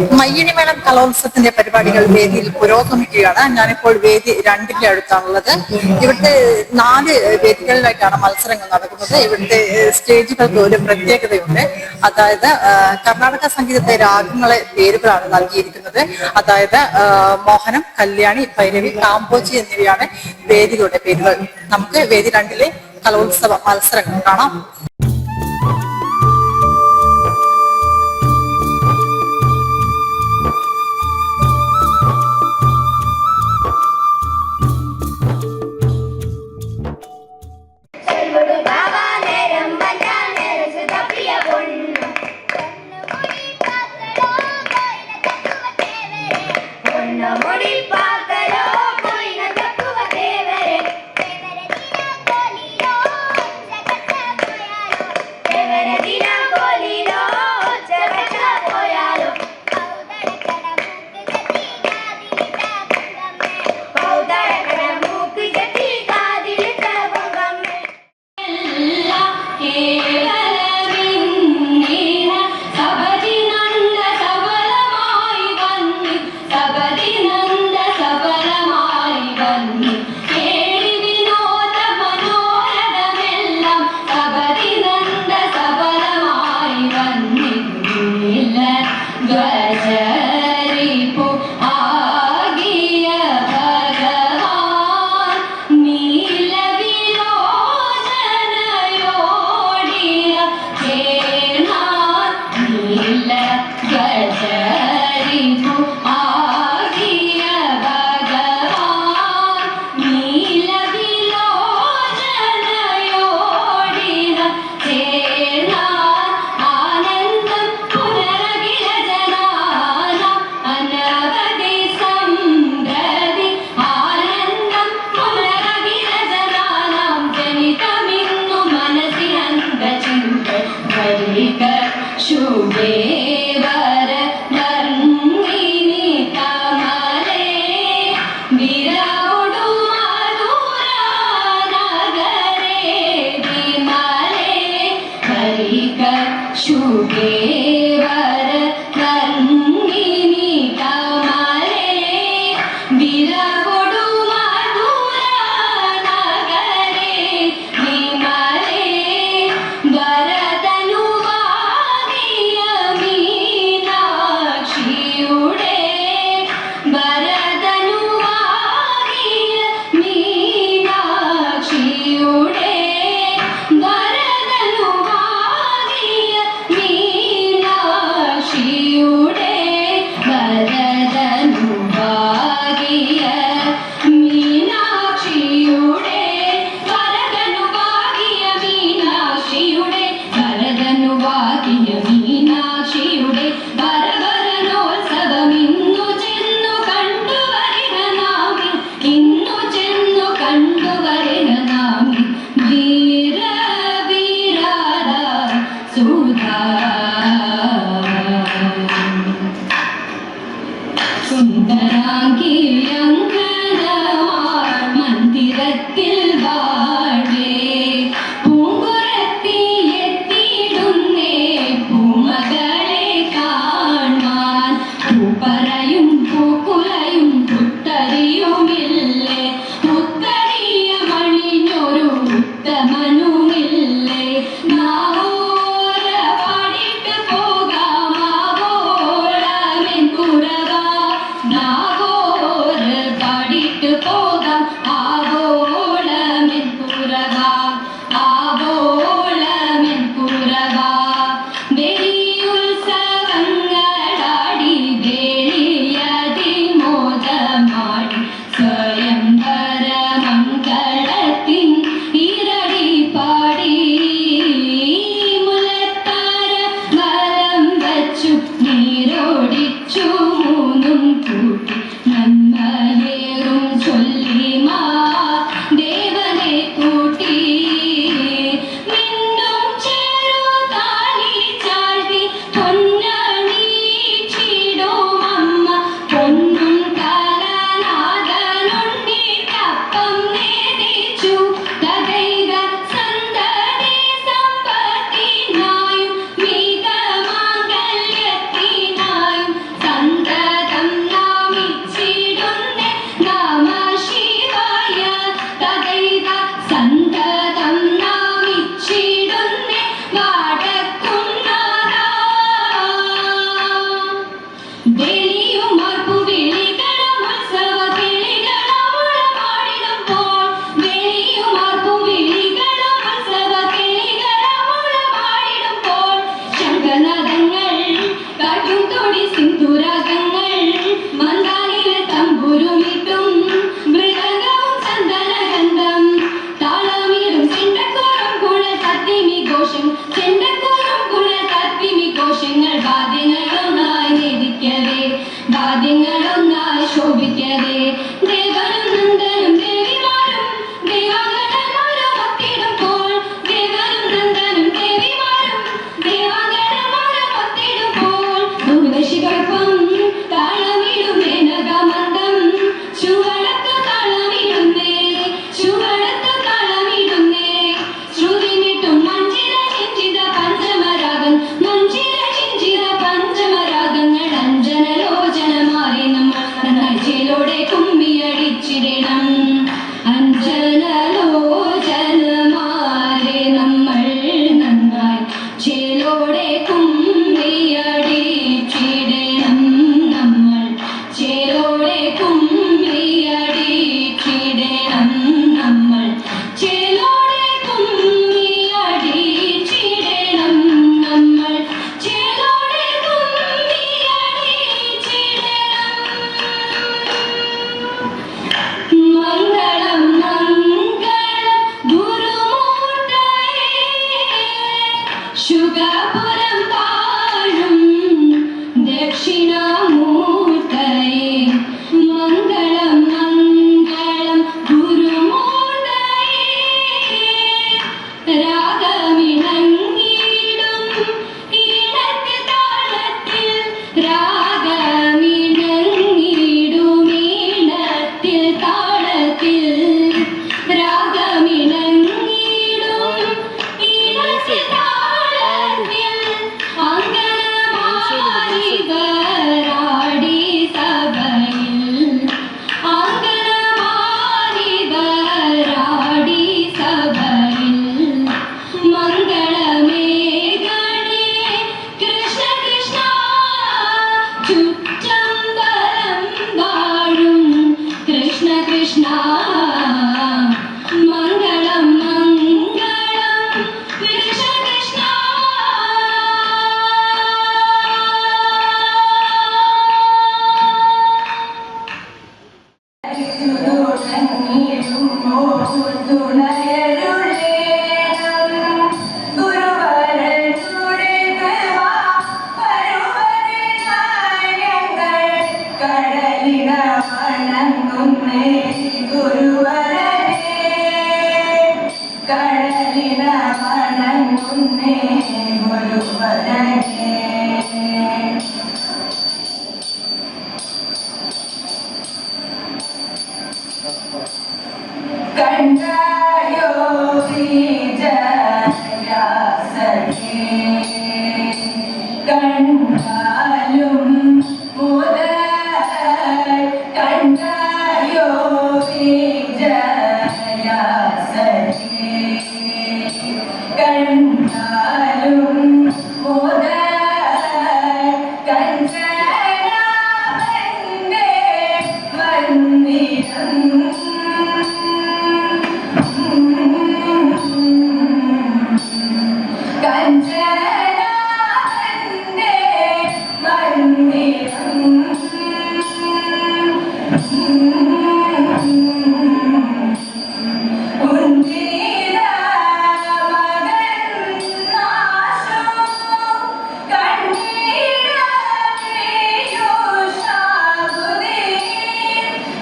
മയ്യനിമേളം കലോത്സവത്തിന്റെ പരിപാടികൾ വേദിയിൽ പുരോഗമിക്കുകയാണ്. ഞാനിപ്പോൾ വേദി രണ്ടിന്റെ അടുത്താണുള്ളത്. ഇവിടുത്തെ നാല് വേദികളിലായിട്ടാണ് മത്സരങ്ങൾ നടക്കുന്നത്. ഇവിടുത്തെ സ്റ്റേജുകൾക്ക് ഒരു പ്രത്യേകതയുണ്ട്. അതായത് കർണാടക സംഗീതത്തെ രാഗങ്ങളെ പേരുകളാണ് നൽകിയിരിക്കുന്നത്. അതായത് മോഹനം കല്യാണി ഭൈരവി കാമ്പോജി എന്നിവയാണ് വേദികളുടെ പേരുകൾ. നമുക്ക് വേദി രണ്ടിലെ കലോത്സവ മത്സരങ്ങൾ കാണാം. സുന്ദരാഖിലങ്കരം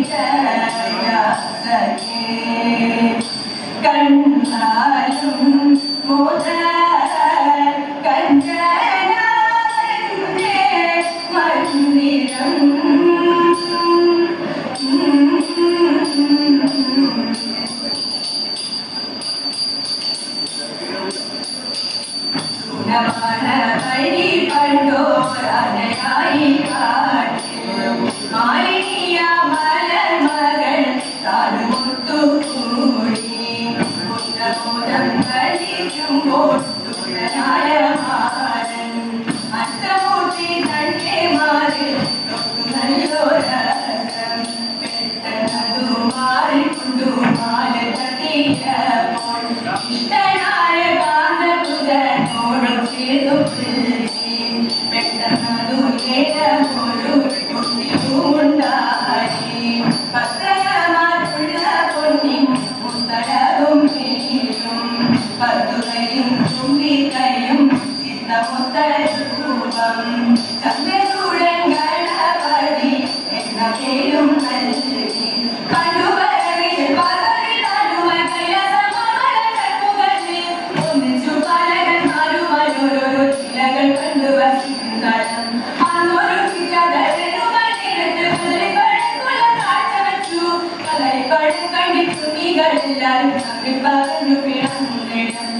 Yeah. pasé Amiga, el área de la prepara.